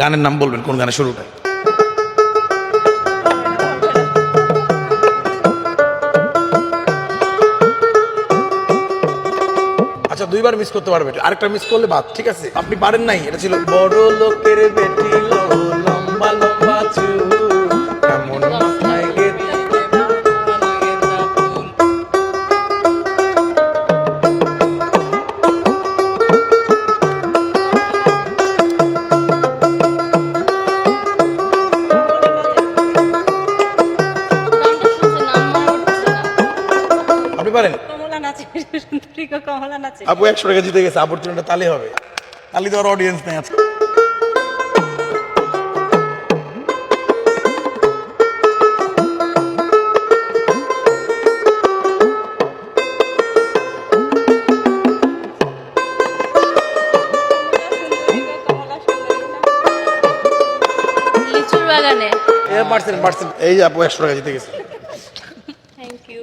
গানের নাম বলবেন, কোন গানের শুরুটা আচ্ছা দুইবার মিস করতে পারবে, আরেকটা মিস করলে বাদ, ঠিক আছে? আপনি পারেন নাই, এটা ছিল বড় লোকের পারেন? কমলা নাচে সুন্দরী গো কমলা নাচে আপু একশো টাকা জিতে গেছে অপরচুনিটা তালে হবে। তালি দেওয়ার অডিয়েন্স নেই আছে বাগানে। পার্সেন্ট পার্সেন্ট এই যে আপু একশো টাকা জিতে গেছে। Thank you